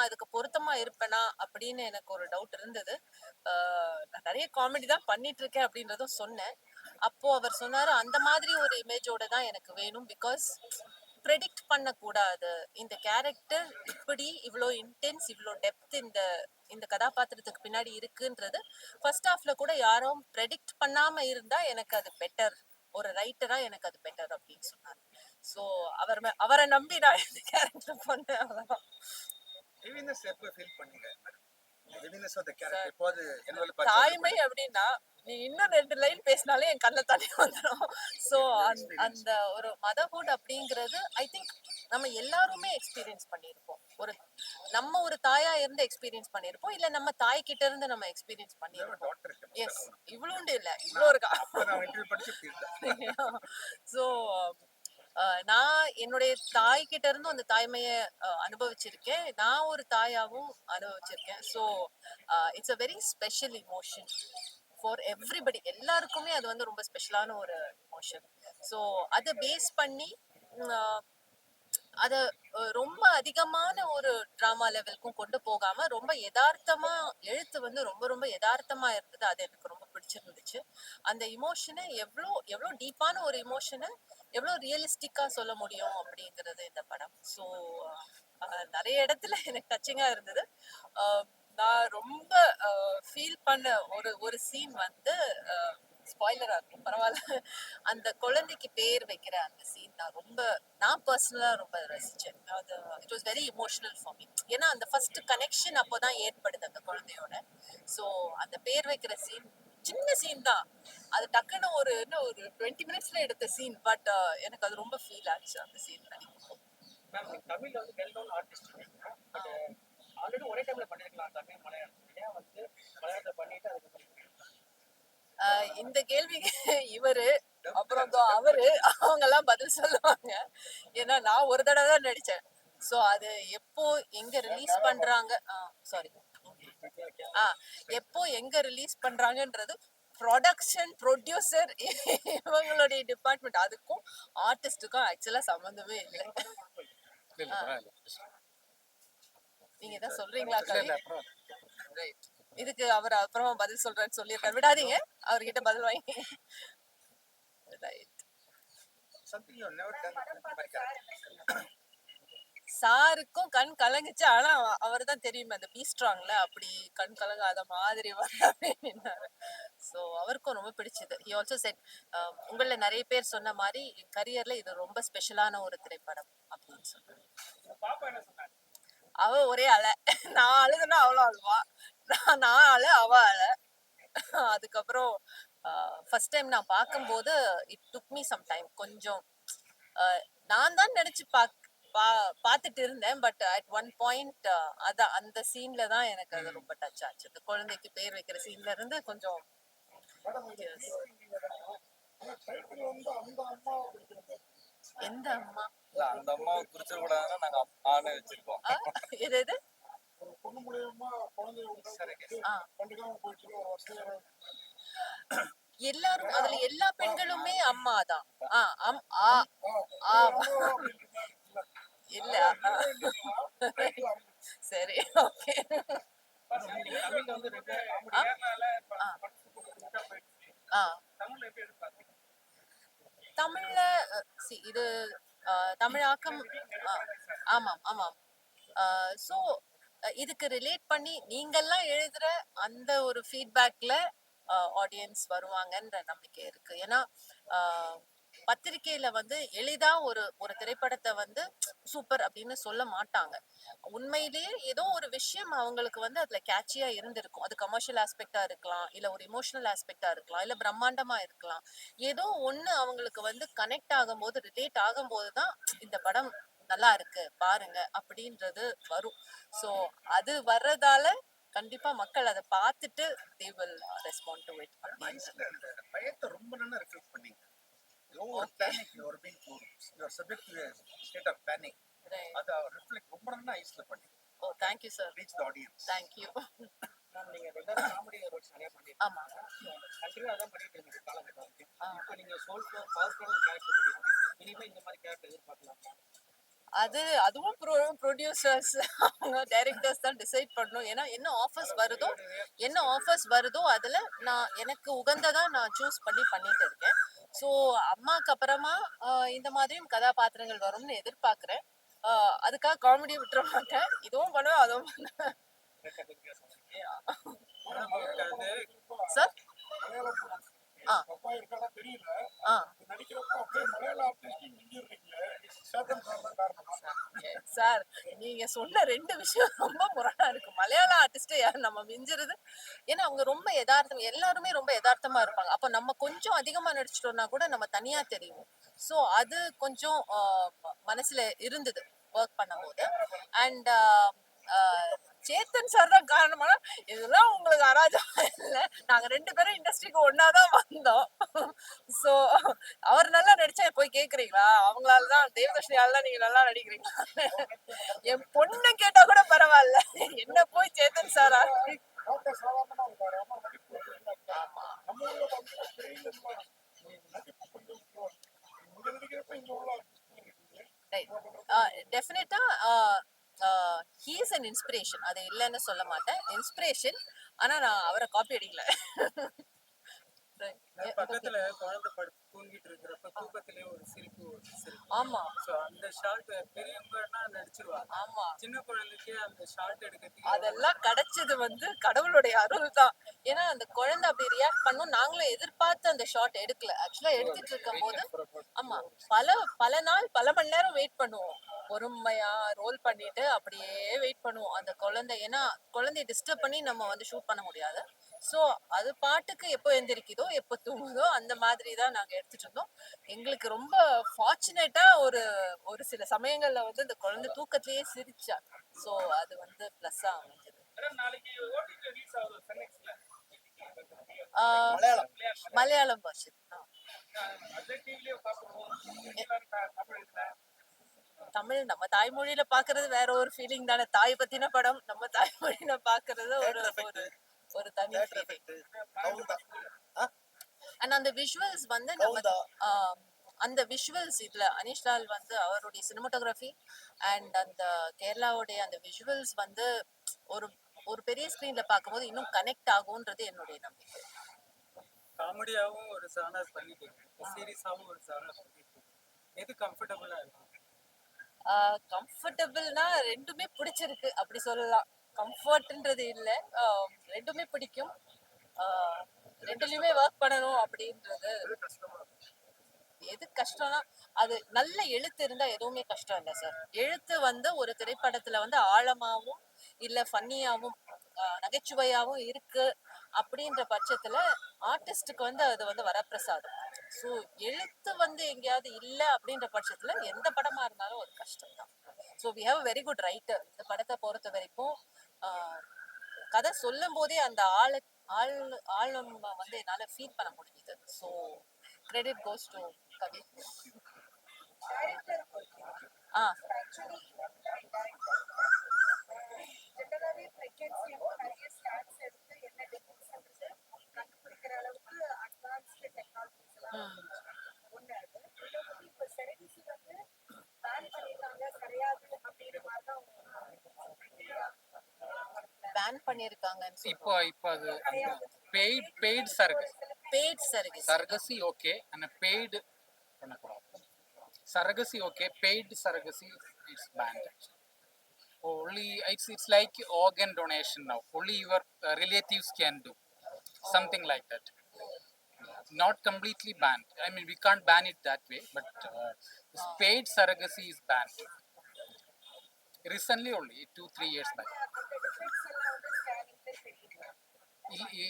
நான் அதுக்கு பொருத்தமா இருப்பேனா அப்படின்னு எனக்கு ஒரு டவுட் இருந்தது. நான் நிறைய காமெடி தான் பண்ணிட்டு இருக்கேன் அப்படின்றதும் சொன்னேன். அப்போ அவர் சொன்னாரு அந்த மாதிரி ஒரு இமேஜோட தான் எனக்கு வேணும் பிகாஸ் ப்ரெடிக்ட் பண்ணக்கூடாது. இந்த கேரக்டர் இப்படி இவ்வளோ இன்டென்ஸ் இவ்வளோ டெப்த் இந்த இந்த கதாபாத்திரத்துக்கு பின்னாடி இருக்குன்றது ஃபர்ஸ்ட் ஹாஃப்ல கூட யாரும் ப்ரெடிக்ட் பண்ணாம இருந்தா எனக்கு அது பெட்டர் ஒரு ரைட்டரா எனக்கு அது பெட்டர் அப்படின்னு சொன்னார். ஸோ அவர் மே- அவரை நம்பி நான் இந்த கேரக்டர் பண்ணேன் அவ்வளோதான் ஹெவினஸ் எப்போ ஃபீல் பண்ணீங்க? ஹெவினஸ் ஆஃப் த கேரக்டர் எப்போது என்ன தாய்மை அப்படின்னா நீ இன்னும் ரெண்டு லைன் பேசினாலே என் கண்ணில் தண்ணி வந்துடும் ஸோ அந்த ஒரு மதர்ஹுட் அப்படிங்கிறது ஐ திங்க் நம்ம எல்லாருமே எக்ஸ்பீரியன்ஸ் பண்ணியிருப்போம். ஒரு நம்ம ஒரு தாயா இருந்து எக்ஸ்பீரியன்ஸ் பண்ணியிருப்போம். இல்ல நம்ம தாய் கிட்ட இருந்து நம்ம எக்ஸ்பீரியன்ஸ் பண்ணியிருப்போம். எஸ் இவ்வளோண்டு இல்ல. இவ்வளோ இருக்கா? ஸோ நான் என்னுடைய தாய் கிட்ட இருந்தும் அந்த தாய்மையை அனுபவிச்சிருக்கேன். நான் ஒரு தாயாவும் அனுபவிச்சிருக்கேன். So it's a very special emotion for everybody எல்லாருக்குமே அது வந்து ரொம்ப ஸ்பெஷலான ஒரு இமோஷன் ஸோ அதை பேஸ் பண்ணி அதை ரொம்ப அதிகமான ஒரு ட்ராமா லெவலுக்கும் கொண்டு போகாம ரொம்ப யதார்த்தமா எழுத்து வந்து ரொம்ப ரொம்ப யதார்த்தமா இருந்தது. அது எனக்கு ரொம்ப பிடிச்சிருந்துச்சு. அந்த இமோஷனை எவ்வளோ எவ்வளோ டீப்பான ஒரு இமோஷனை எவ்வளோ ரியலிஸ்டிக்காக சொல்ல முடியும் அப்படிங்கிறது இந்த படம். ஸோ நிறைய இடத்துல எனக்கு டச்சிங்காக இருந்தது. நான் ரொம்ப ஃபீல் பண்ண ஒரு ஒரு சீன் வந்து ஸ்பாய்லராக இருக்கும் பரவாயில்ல. அந்த குழந்தைக்கு பேர் வைக்கிற அந்த சீன் நான் ரொம்ப நான் பர்சனலாக ரொம்ப ரசிச்சேன். அது it was very emotional for me ஏன்னா அந்த ஃபர்ஸ்ட் கனெக்ஷன் அப்போ தான் ஏற்படுது அந்த குழந்தையோட. ஸோ அந்த பேர் வைக்கிற சீன் சின்ன சீன் தான். அது டக்குன்னு ஒரு என்ன ஒரு டுவெண்ட்டி மினிட்ஸ்ல எடுத்த சீன் பட் எனக்கு அது ரொம்ப ஃபீல் ஆச்சு அந்த சீன் நினைக்கும் தமிழ்ல வந்து வெல் நோன் ஆர்டிஸ்ட் ஆல்ரெடி ஒரே டைம்ல பண்ணிருக்கலாம். தமிழ் மலையாளம். ஏன் வந்து மலையாளத்தை பண்ணிட்டு அதுக்கு இந்த கேள்விக்கு இவரு அப்புறம் அவரு அவங்க எல்லாம் பதில் சொல்லுவாங்க. ஏன்னா நான் ஒரு தடவை தான் நடிச்சேன். சோ அது எப்போ எங்க ரிலீஸ் பண்றாங்க சாரி ஆ எப்போ எங்க ரிலீஸ் பண்றாங்கன்றது ப்ரொடக்ஷன் ப்ரொடியூசர் இவங்களுடைய டிபார்ட்மெண்ட் அதுக்கும் ஆர்டிஸ்டுக்கும் ஆக்சுவலா சம்மந்தமே இல்லை. நீங்க தான் சொல்றீங்களா கவி ரைட் இதுக்கு அவர் அப்புறமா பதில் சொல்றேன்னு சொல்லியிருக்காரு. விடாதீங்க. அவர்கிட்ட பதில் வாங்கி. ரைட் சாருக்கும் கண் கலங்குச்சு. ஆனா அவர் தான் தெரியுமே அந்த பீ ஸ்ட்ராங்ல அப்படி கண் கலங்காத மாதிரி வந்தாரு ஸோ அவருக்கும் ரொம்ப பிடிச்சது. ஹி ஆல்சோ செட் உங்கள நிறைய பேர் சொன்ன மாதிரி கரியர்ல இது ரொம்ப ஸ்பெஷலான ஒரு திரைப்படம் அப்படின்னு சொன்னாங்க அவ ஒரே அலை நான் அழுதுனா அவளும் அழுவா. நான் நான் அழ அவ அழ அதுக்கப்புறம் ஃபர்ஸ்ட் டைம் நான் பார்க்கும்போது it took me some time கொஞ்சம் நான் தான் நினைச்சு பாக் பா பார்த்துட்டு இருந்தேன் பட் அட் ஒன் பாயிண்ட் அதான் அந்த சீன்ல தான் எனக்கு அது ரொம்ப டச் ஆச்சு அந்த குழந்தைக்கு பேர் வைக்கிற சீன்ல இருந்து கொஞ்சம். எந்த அம்மா அந்த அம்மாவை குறிச்சிடக்கூடாதுன்னா நாங்க ஆணை வச்சிருக்கோம் எது எது எல்லாரும் அதுல எல்லா பெண்களுமே அம்மா தான் ஆ அம் ஆ ஆ இல்ல. சரி ஓகே தமிழ்ல இது தமிழாக்கம் ஆ, ஆமாம் ஆமாம். ஸோ இதுக்கு ரிலேட் பண்ணி நீங்கெல்லாம் எழுதுற அந்த ஒரு ஃபீட்பேக்ல ஆடியன்ஸ் வருவாங்கன்ற நம்பிக்கை இருக்கு. ஏன்னா பத்திரிகையில வந்து எளிதா ஒரு ஒரு திரைப்படத்தை வந்து சூப்பர் அப்படின்னு சொல்ல மாட்டாங்க. உண்மையிலேயே ஏதோ ஒரு விஷயம் அவங்களுக்கு வந்து அதுல கேட்சியா இருந்திருக்கும். அது கமர்ஷியல் ஆஸ்பெக்டா இருக்கலாம் இல்ல ஒரு இமோஷனல் ஆஸ்பெக்டா இருக்கலாம் இல்ல பிரம்மாண்டமா இருக்கலாம். ஏதோ ஒண்ணு அவங்களுக்கு வந்து கனெக்ட் ஆகும்போது ரிலேட் ஆகும்போது தான் இந்த படம் நல்லா இருக்கு பாருங்க அப்படின்றது வரும். சோ அது வர்றதால கண்டிப்பா மக்கள் அதை பார்த்துட்டு they will respond to it பயத்தை ரொம்ப நல்லா ரிஃப்ளெக்ட் பண்ணீங்க. ஏதோ ஒரு பேனிக் ஒரு been your subject state of panic அது ரிஃப்ளெக்ட் ரொம்ப நல்லா ஐஸ்ல பண்ணீங்க ஓ thank you sir reach the audience thank you ma'am நீங்க ரெகுலரா காமெடி ரோல்ஸ் நிறைய பண்ணிருக்கீங்க. ஆமா. கண்டிப்பா அதான் பண்ணிட்டு இருந்தீங்க காலகட்டம் ஆ. இப்போ நீங்க சோல் பவர்ஃபுல்லான கேரக்டர் பண்ணிருக்கீங்க இனிமே இந்த மாதிரி கேரக்டர் எதிர்பார்க்கலாம்? அது அதுவும் ப்ரொடியூசர்ஸ் அவங்க டைரக்டர்ஸ் தான் டிசைட் பண்ணணும். ஏன்னா என்ன ஆஃபர்ஸ் வருதோ என்ன ஆஃபர்ஸ் வருதோ அதுல நான் எனக்கு உகந்ததா நான் சூஸ் பண்ணி பண்ணிட்டு இருக்கேன். ஸோ அம்மாக்கு அப்புறமா இந்த மாதிரியும் கதாபாத்திரங்கள் வரும்னு எதிர்பார்க்கிறேன். அதுக்காக காமெடி விட்டுற மாட்டேன். இதுவும் பண்ணுவேன் அதுவும் பண்ணுவேன். சார் தப்பா இருக்கானா தெரியல. ஆ. நடிக்கிறப்ப அப்படியே மலையாள ஆர்டிஸ்ட் மிஞ்சிடுறீங்களே சேத்தன் சார் தான் காரணம்? சார் நீங்க சொன்ன ரெண்டு விஷயம் ரொம்ப முரணா இருக்கு. மலையாள ஆர்டிஸ்ட் யார் நம்ம மிஞ்சுறது? ஏன்னா அவங்க ரொம்ப யதார்த்தம் எல்லாருமே ரொம்ப யதார்த்தமா இருப்பாங்க. அப்ப நம்ம கொஞ்சம் அதிகமா நடிச்சிட்டோம்னா கூட நம்ம தனியா தெரியும் சோ அது கொஞ்சம் மனசுல இருந்தது ஒர்க் பண்ணும்போது. அண்ட் சேத்தன் சார் தான் காரணமான இதெல்லாம் உங்களுக்கு அராஜகம் இல்லை. நாங்க ரெண்டு பேரும் இண்டஸ்ட்ரிக்கு ஒன்னாதான் வந்தோம். சோ அவர் நல்லா நடிச்சா போய் கேக்குறீங்களா? அவங்களால தான் தேவதர்ஷினியால தான் நீங்க நல்லா நடிக்கிறீங்களா? என் பொண்ணு கேட்டா கூட பரவாயில்ல. என்ன போய் சேத்தன் சாரா டெஃபினட்டா ஹீஸ் அன் இன்ஸ்பிரேஷன் அது இல்லைன்னு சொல்ல மாட்டேன். இன்ஸ்பிரேஷன் ஆனா நான் அவரை காப்பி அடிக்கல. Right. பக்கத்துல குழந்தை படுத்து தூங்கிட்டு இருக்கிறப்ப தூக்கத்திலே ஒரு சிரிப்பு ஒரு சிரிப்பு ஆமா. சோ அந்த ஷாட் பெரியவங்கன்னா நடிச்சிருவாங்க ஆமா. சின்ன குழந்தைக்கே அந்த எடுக்கிறதுக்கு அதெல்லாம் கிடைச்சது வந்து கடவுளுடைய அருள் தான் ஏன்னா அந்த குழந்தை அப்படி ரியாக்ட் பண்ணும். நாங்களும் எதிர்பார்த்து அந்த ஷாட் எடுக்கல. ஆக்சுவலா எடுத்துட்டு இருக்கும் போது ஆமா. பல பல நாள் பல மணி நேரம் வெயிட் பண்ணுவோம். பொறுமையா ரோல் பண்ணிட்டு அப்படியே வெயிட் பண்ணுவோம். அந்த குழந்தை ஏன்னா குழந்தைய டிஸ்டர்ப் பண்ணி நம்ம வந்து ஷூட் பண்ண முடியாது. சோ அது பாட்டுக்கு எப்போ எந்திரிக்குதோ எப்போ தூங்குதோ அந்த மாதிரி தான் நாங்க எடுத்துட்டு இருந்தோம். எங்களுக்கு ரொம்ப ஃபார்ச்சுனேட்டா ஒரு ஒரு சில சமயங்கள்ல வந்து இந்த குழந்தை தூக்கத்திலேயே சிரிச்சா. சோ அது வந்து பிளஸ்ஸா அமைஞ்சது. மலையாளம். மலையாளம் தமிழ் நம்ம தாய்மொழியில பாக்குறது வேற ஒரு ஃபீலிங் தானே. தாய் பத்தின படம் நம்ம தாய்மொழியில பாக்குறது ஒரு ஒரு ஒரு தனி அண்ட் அந்த விஷுவல்ஸ் வந்து நம்ம அந்த விஷுவல்ஸ் இதுல அனிஷ் லால் வந்து அவருடைய சினிமாட்டோகிராஃபி அண்ட் அந்த கேரளாவுடைய அந்த விஷுவல்ஸ் வந்து ஒரு ஒரு பெரிய ஸ்கிரீன்ல பார்க்கும்போது இன்னும் கனெக்ட் ஆகும்ன்றது என்னுடைய நம்பிக்கை. காமெடியாவும் ஒரு சானர் பண்ணிட்டு சீரியஸாவும் ஒரு சானர் பண்ணிட்டு எது கம்ஃபர்டபுளா இருக்கும்? கம்ஃபர்டபுள்னா ரெண்டுமே பிடிச்சிருக்கு. அப்படி சொல்லலாம். கம்ஃபர்ட்ன்றது இல்லை. ரெண்டுமே பிடிக்கும். ரெண்டுலையுமே ஒர்க் பண்ணணும் அப்படின்றது. எது கஷ்டம்னா அது நல்ல எழுத்து இருந்தா எதுவுமே கஷ்டம் இல்லை சார் எழுத்து வந்து ஒரு திரைப்படத்துல வந்து ஆழமாவும் இல்ல ஃபன்னியாவும் நகைச்சுவையாவும் இருக்கு அப்படின்ற பட்சத்துல ஆர்டிஸ்டுக்கு வந்து அது வந்து வரப்பிரசாதம். ஸோ எழுத்து வந்து எங்கேயாவது இல்லை அப்படின்ற பட்சத்துல எந்த படமா இருந்தாலும் ஒரு கஷ்டம் தான் so we have very good writer இந்த படத்தை பொறுத்த வரைக்கும் கதை சொல்லும் போதே அந்த ஆள் ஆள் ஆழம் வந்து என்னால் ஃபீல் பண்ண முடியுது so credit goes to Kavi. ஆ. ஜெனரலாவே பிரெக்னன்சி நிறைய ஸ்டாட்ஸ் எடுத்து என்ன டிஃபரன்ஸ் கண்டுபிடிக்கிற அளவுக்கு அட்வான்ஸ்டு டெக்னாலஜிஸ் எல்லாம் ஒண்ணு அது இப்ப செரடிசி வந்து பேன் பண்ணிருக்காங்க கிடையாது அப்படிங்கிற மாதிரி தான் பேன் பண்ணியிருக்காங்கன்னு இப்போ இப்போ அது paid paid surrogacy bad service surrogacy okay அந்த பெய்டு பண்ணக்கூடாது. Surrogacy okay paid surrogacy it's banned only it's it's like organ donation now. Only your relatives can do something like that. Not completely banned. I mean we can't ban it that way but uh, paid surrogacy is banned. Recently only two three years back.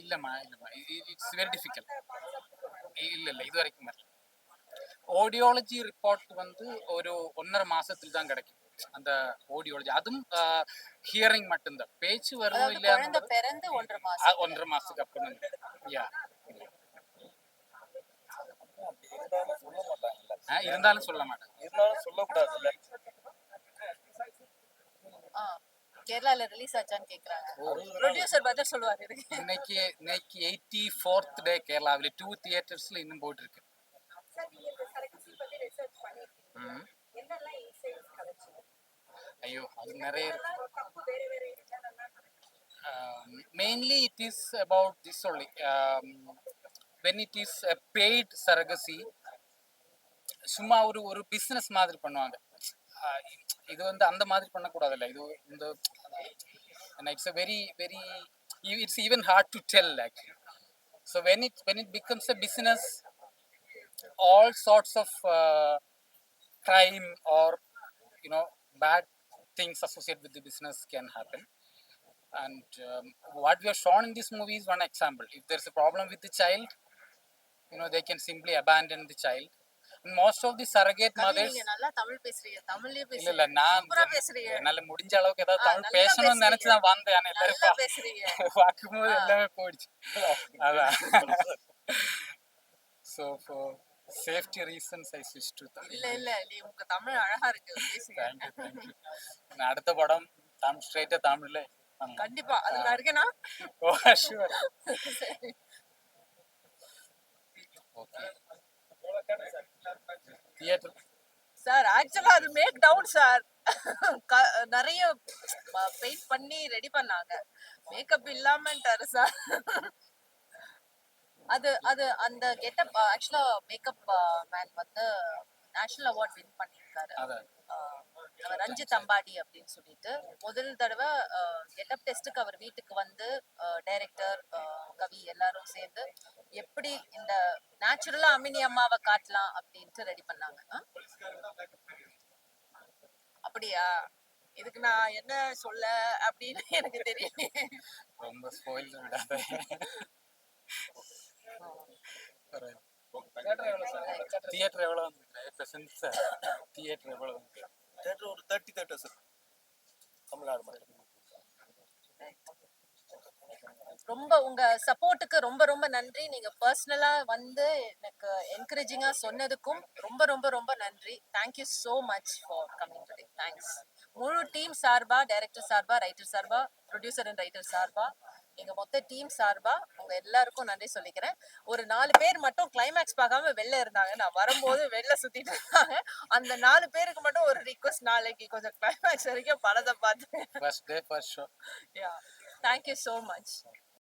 இல்லம்மா இல்லம்மா it's very difficult இல்ல இல்ல இது வரைக்கும் வரல. ஓடியாலஜி report வந்து ஒரு ஒன்றரை மாசத்துல தான் கிடைக்கும். அந்த ஓடியாலஜி அதுவும் ஹியரிங் மட்டும்தான். பேச்சு வரும் இல்லையா ஒன்றரை மாசத்துக்கு அப்புறம் யா இருந்தாலும் சொல்ல மாட்டாங்கல்ல இருந்தாலும் சொல்ல மாட்டேன். இருந்தாலும் சொல்லக்கூடாதுல்ல. ஆ கேரளால ரிலீஸ் ஆச்சான்னு கேக்குறாங்க. ப்ரொடியூசர் பதில் சொல்லுவாரு இன்னைக்கு இன்னைக்கு எயிட்டி ஃபோர்த் டே கேரளாவில் டூ தியேட்டர்ஸ்ல இன்னும் போயிட்டு இருக்கு ஐயோ அது நிறைய இருக்கு. அதெல்லாம் தப்பு வேற வேற இருந்தா நல்லா இருக்கும். um, mainly it சும்மா ஒரு ஒரு பிஸ்னஸ் மாதிரி பண்ணுவாங்க ஆஹ் இது வந்து அந்த மாதிரி பண்ணக்கூடாதுல்ல இது இந்த it's a very very it's even hard to tell actually so when it when it becomes a business all sorts of uh, crime or you know bad things associated with the business can happen and um, what we are shown in this movie is one example if there's a problem with the child you know they can simply abandon the child The surrogate Kavi, mothers நீங்க நல்லா தமிழ் பேசுறீங்க. தமிழ்லயே இல்ல இல்ல பேசுறீங்க நான் பேசுறீங்க. என்னால முடிஞ்ச அளவுக்கு ஏதாவது தமிழ் பேசணும்னு நினைச்சு பேசுறீங்க. தான் வந்தேன் ஆனா எல்லாரும் பேசுறீங்க. பார்க்கும்போது ஆ. எல்லாமே போயிடுச்சு. அதான். So for safety reasons I switch to இல்ல இல்ல நீ உங்க தமிழ் அழகா இருக்கு. பேசுங்க. நான் அடுத்த படம் தமிழ் ஸ்ட்ரைட்டாக தமிழ்ல கண்டிப்பா. அது நான் இருக்கேனா ஓ சரி. ஓகே தியேட்டர் சார் ஆக்சுவலா அது மேக் டவுன் சார் நிறைய பெயிண்ட் பண்ணி ரெடி பண்ணாங்க. மேக்கப் இல்லாமட்டாரு சார் அது அது அந்த கெட்டப் ஆக்சுவலா மேக்கப் மேன் வந்து நேஷனல் அவார்ட் வின் பண்ணியிருக்காரு. ரஞ்சித் அம்பாடி அப்படின்னு சொல்லிட்டு முதல் தடவை கெட்டப் டெஸ்ட்டுக்கு அவர் வீட்டுக்கு வந்து டைரக்டர் கவி எல்லாரும் சேர்ந்து எப்படி இந்த நேச்சுரலா அமினி அம்மாவை காட்டலாம் அப்படின்ட்டு ரெடி பண்ணாங்க? அப்படியா? இதுக்கு நான் என்ன சொல்ல அப்படின்னு எனக்கு தெரியல. ரொம்ப ஸ்பாயில் விடாத. தியேட்டர் எவ்வளோ வந்து இப்போ சென்ஸ் தியேட்டர் எவ்வளோ வந்து தேட்டர் ஒரு தேர்ட்டி தேட்டர்ஸ் இருக்கு. தமிழ்நாடு மாதிரி. ரொம்ப உங்க சப்போர்ட்டுக்கு ரொம்ப ரொம்ப நன்றி. நீங்க பர்சனலா வந்து எனக்கு என்கரேஜிங்கா சொன்னதுக்கும் ரொம்ப ரொம்ப ரொம்ப நன்றி. Thank you so much for coming today thanks முழு டீம் சார்பா டைரக்டர் சார்பா ரைட்டர் சார்பா ப்ரொடியூசர் அண்ட் ரைட்டர் சார்பா எங்க மொத்த டீம் சார்பா உங்க எல்லாருக்கும் நன்றி சொல்லிக்கிறேன். ஒரு நாலு பேர் மட்டும் கிளைமேக்ஸ் பார்க்காம வெளில இருந்தாங்க. நான் வரும்போது வெளில சுத்திட்டு இருந்தாங்க. அந்த நாலு பேருக்கு மட்டும் ஒரு ரிக்வஸ்ட் நாளைக்கு கொஞ்சம் கிளைமேக்ஸ் வரைக்கும் படத்தை பார்த்து. Thank you so much